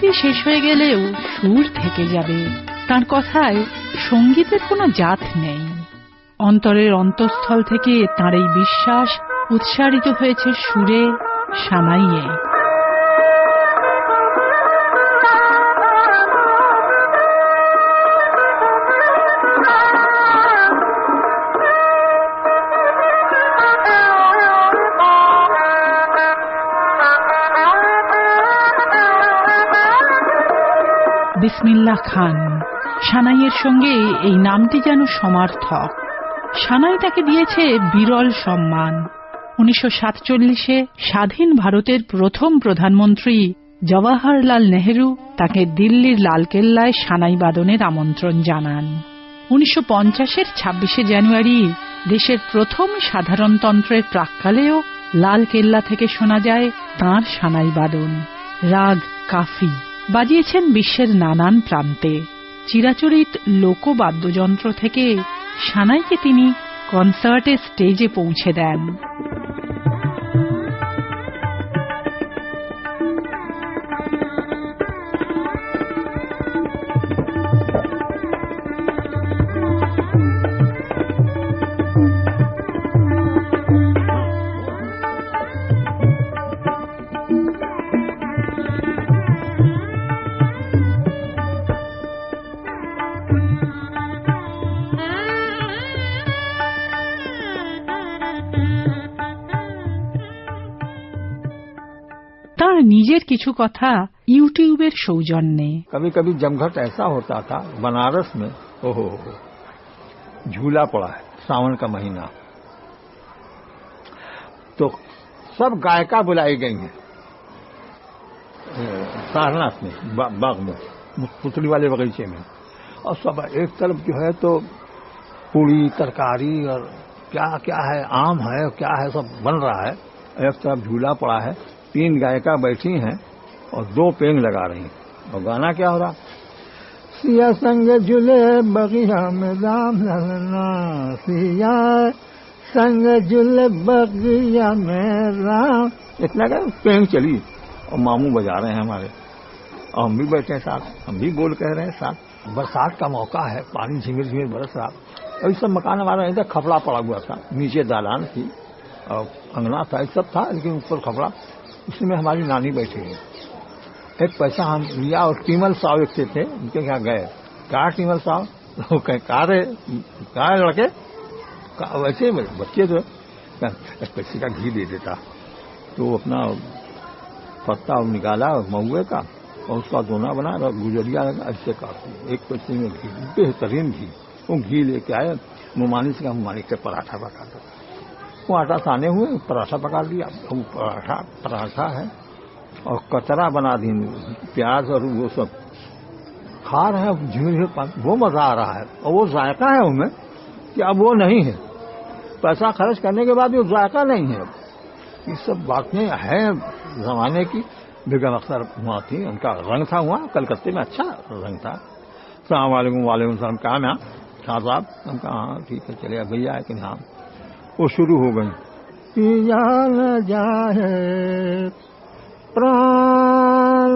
পৃথিবী শেষ হয়ে গেলেও সুর থেকে যাবে, তার কথায় সঙ্গীতের কোনো জাত নেই। অন্তরের অন্তঃস্থল থেকে তার এই বিশ্বাস উৎসারিত হয়েছে সুরে সানাইয়ে বিসমিল্লাহ খান। সানাইয়ের সঙ্গে এই নামটি যেন সমার্থক। সানাই তাকে দিয়েছে বিরল সম্মান। উনিশশো সাতচল্লিশে স্বাধীন ভারতের প্রথম প্রধানমন্ত্রী জওয়াহরলাল নেহেরু তাকে দিল্লির লালকেল্লায় সানাই বাদনের আমন্ত্রণ জানান। উনিশশো পঞ্চাশের ছাব্বিশে জানুয়ারি দেশের প্রথম সাধারণতন্ত্রের প্রাককালেও লালকেল্লা থেকে শোনা যায় তাঁর সানাই বাদন, রাগ কাফি। বাজিয়েছেন বিশ্বের নানান প্রান্তে। চিরাচরিত লোকবাদ্যযন্ত্র থেকে সানাইকে তিনি কনসার্টে স্টেজে পৌঁছে দেন। নিজের কিছু কথা ইউটিউবের সৌজন্যে कभी कभी जमघट ऐसा होता था बनारस में ओहो झूला पड़ा है सावन का महीना तो सब गायिका बुलाई गई हैं ए, सारनाथ में बा- बाग में पुतली वाले बगीचे में और सब एक तरफ जो है तो पूड़ी तरकारी और क्या क्या है आम है क्या है सब बन रहा है एक तरफ झूला पड़ा है तीन गायिका बैठी हैं और दो पेंग लगा रही हैं। और गाना क्या हो रहा? सिया संग झूले बगिया में राम ललना सिया संग झूले बगिया में राम। इतना क्या? पेंग चली। और मामू बजा रहे हैं हमारे। और हम भी बैठे हैं साथ। हम भी बोल कह रहे हैं साथ। बरसात का मौका है। पानी झिमिर झिमिर बरस रहा। और सब मकान हमारा इधर खपड़ा पड़ा हुआ था। नीचे दालान थी। और अंगना था। सब था लेकिन ऊपर खपड़ा उसमें हमारी नानी बैठी है। एक पैसा हम लिया और टीमल साहब एक से थे उनके यहाँ गए। कहा टीमल साहब वो कहे कहा रे कहा लड़के? कहा, वैसे बच्चे एक पैसे का घी दे देता। तो अपना पत्ता निकाला महुए का और उसका दोना बना और गुजरिया लगा ऐसे काटू एक पैसे में घी बेहतरीन घी। वो घी लेके आए मुमानी से कहा मुमानी के पराठा पका दो वो आटा साने हुए, पराठा पका दिया वो पराठा पराठा है, और कचरा बना दी प्याज और वो सब खा रहे हैं झील झील वो मज़ा आ रहा है। और वो जायका है उनमें कि अब वो नहीं है। पैसा खर्च करने के बाद वो जायका नहीं है। ये सब बातें हैं जमाने की। बेगम अख्तर वहाँ थी, उनका रंग था वहाँ कलकत्ते में अच्छा रंग था। सलाम वालेकुम वालेकुम सलाम। कहा मैं हाँ साहब हम कहा हाँ ठीक है चलिए भैया है कि हाँ। वो शुरू हो गई। पिया न जाए प्राण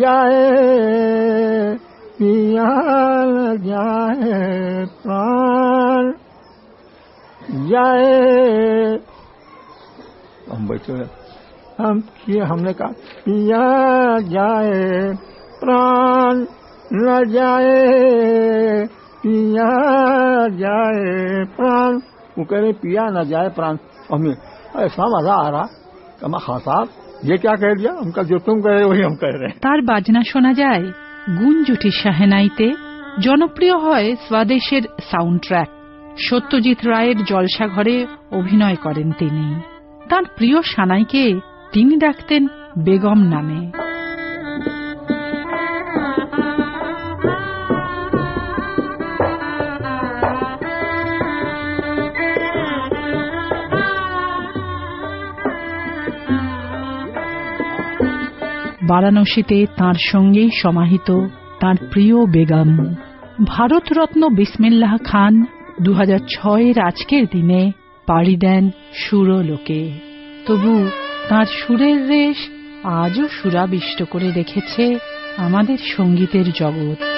जाए पिया न जाए प्राण जाए हम बैठे हम किए हमने कहा पिया जाए प्राण न जाए पिया जाए प्राण वो कह रहे पिया न जाए प्राण हमें ऐसा मजा आ रहा कमा हाँ साहब ये क्या कह दिया उनका जो तुम कह रहे हो वही हम कह रहे हैं তার বাজনা শোনা যায় গুঞ্জুটি শাহেনাইতে জনপ্রিয় হয় স্বদেশের সাউন্ড ট্র্যাক সত্যজিৎ রায়ের জলসাঘরে অভিনয় করেন তিনি তার প্রিয় সানাইকে তিনি ডাকতেন বেগম নামে বারাণসীতে তার সঙ্গেই সমাহিত তার প্রিয় বেগম। ভারতরত্ন বিসমিল্লাহ খান দু ছয়ের আজকের দিনে পাড়ি দেন সুরলোকে। তবু তার সুরের রেশ আজও সুরাবিষ্ট করে রেখেছে আমাদের সঙ্গীতের জগৎ।